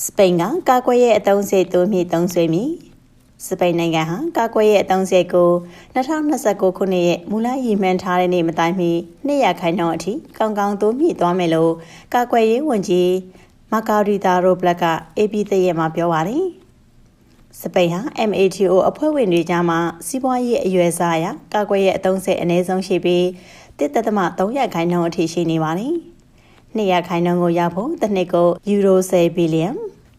စပိန်ကကာကွယ်ရဲ့အသုံးစရိတ်တိုးမြင့်သုံးစွဲမည်စပိန်နိုင်ငံဟာကာကွယ်ရဲ့အသုံးစရိတ်ကို2029ခုနှစ်ရဲ့မူလရည်မှန်းထားတဲ့နေ့မတိုင်မီ200ခိုင်နှုန်းအထိကောင်းကောင်းတိုးမြင့်သွားမယ်လို့ကာကွယ်ရေးဝန်ကြီးမာကာရီတာရိုဘလက်က AP သရဲ့မှာပြောပါတယ်စပိန်ဟာ MATO အဖွဲ့ဝင်တွေကြားမှာစီးပွားရေးအရွယ်စားအရကာကွယ်ရဲ့အသုံးစရိတ်အနည်းဆုံးရှိပြီး1.300ခိုင်နှုန်းအထိရှိနေပါတယ်။ 200ခိုင်နှုန်းကိုရဖို့တစ်နှစ်ကိုယူရို10ဘီလီယံ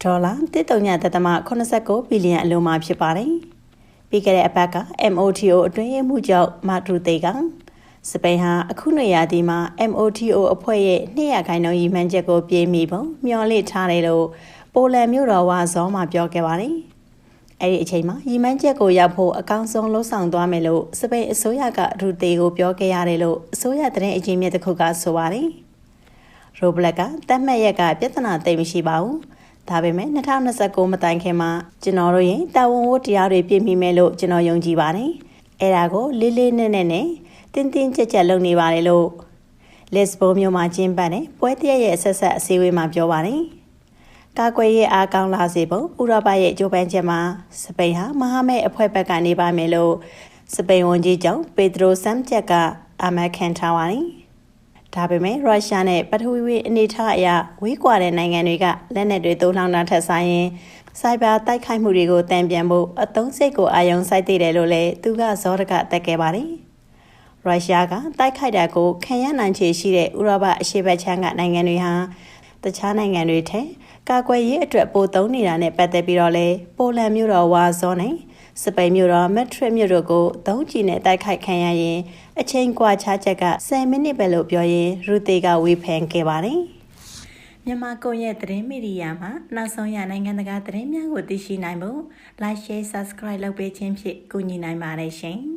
ဒေါ်လာ1.89ဘီလီယံအလုံးမှာဖြစ်ပါတယ်။ပြီးခဲ့တဲ့အပတ်က MOTO အတွင်းရေးမှူးချုပ်မာဒရူတေကစပိန်ဟာအခုနေရာဒီမှာ MOTO အဖွဲ့ရဲ့200ခိုင်နှုန်းရည်မှန်းချက်ကိုပြေးမိပုံမျှော်လင့်ထားတယ်လို့ပိုလန်မြို့တော်ဝါဇောမှာပြောခဲ့ပါတယ်။အဲ့ဒီအချိန်မှာရီမန်းချက်ကိုရောက်ဖို့အကောင်းဆုံးလှုံ့ဆော်သွားမယ်လို့စပိန်အစိုးရကရူတေကိုပြောခဲ့ရတယ်လို့အစိုးရသတင်းအကြီးမြစ်တစ်ခုကဆိုပါတယ်။ ရိုဘလက်ကတတ်မှတ်ရက်ကပြဿနာသိမ့်မရှိပါဘူး။ဒါပေမဲ့2029မတိုင်ခင်မှာကျွန်တော်တို့ရဲ့တာဝန်ဝတ္တရားတွေပြည့်မီမယ်လို့ကျွန်တော်ယုံကြည်ပါတယ်။အဲဒါကိုလေးလေးနက်နက်နဲ့တင်းတင်းကြပ်ကြပ်လုပ်နေပါတယ်လို့လက်စ်ဘိုမြို့မှာကျင်းပတဲ့ပွဲတရက်ရဲ့ဆက်ဆက်အစည်းအဝေးမှာပြောပါတယ်။ကာကွယ်ရေးအားကောင်းလာစေဖို့ဥရောပရဲ့ကြိုးပမ်းချက်မှာစပိန်ဟာမဟာမိတ်အဖွဲ့ဘက်ကနေပါမယ်လို့စပိန်ဝန်ကြီးချုပ်ပေဒရိုဆမ်ချက်ကအာမခံထားပါတယ်။ ဒါပေမဲ့ရုရှားနဲ့ပထဝီဝေအနေထားအရဝေးကွာတဲ့နိုင်ငံတွေကလက်နက်တွေသုံးလောင်းတာထက်ဆိုင်ရင်စိုက်ဘာတိုက်ခိုက်မှုတွေကိုတံပြန်ဖို့အသုံးစိတ်ကိုအာရုံစိုက်သေးတယ်လို့လည်းသူကဇောတကတက်ခဲ့ပါတယ်။ရုရှားကတိုက်ခိုက်တာကိုခံရနိုင်ခြေရှိတဲ့ဥရောပအရှေ့ဘက်ခြမ်းကနိုင်ငံတွေဟာတခြားနိုင်ငံတွေထက်ကာကွယ်ရေးအတွက်ပိုသုံးနေတာနဲ့ပတ်သက်ပြီးတော့လေပိုလန်မြို့တော်ဝါဇောနဲ့ စပိန်မြို့တော်မက်ထရစ်မြို့တို့ကိုသုံးချီနဲ့တိုက်ခိုက်ခံရရင်အချိန်ကွာခြားချက်က10မိနစ်ပဲလို့ပြောရင်ရူတေကဝေဖန်ခဲ့ပါတယ်။မြန်မာကွန်ရက်သတင်းမီဒီယာမှာနောက်ဆုံးရနိုင်ငံတကာသတင်းများကိုသိရှိနိုင်ဖို့ Like Share Subscribe လုပ်ပေးခြင်းဖြင့်ကူညီနိုင်ပါတယ်ရှင်။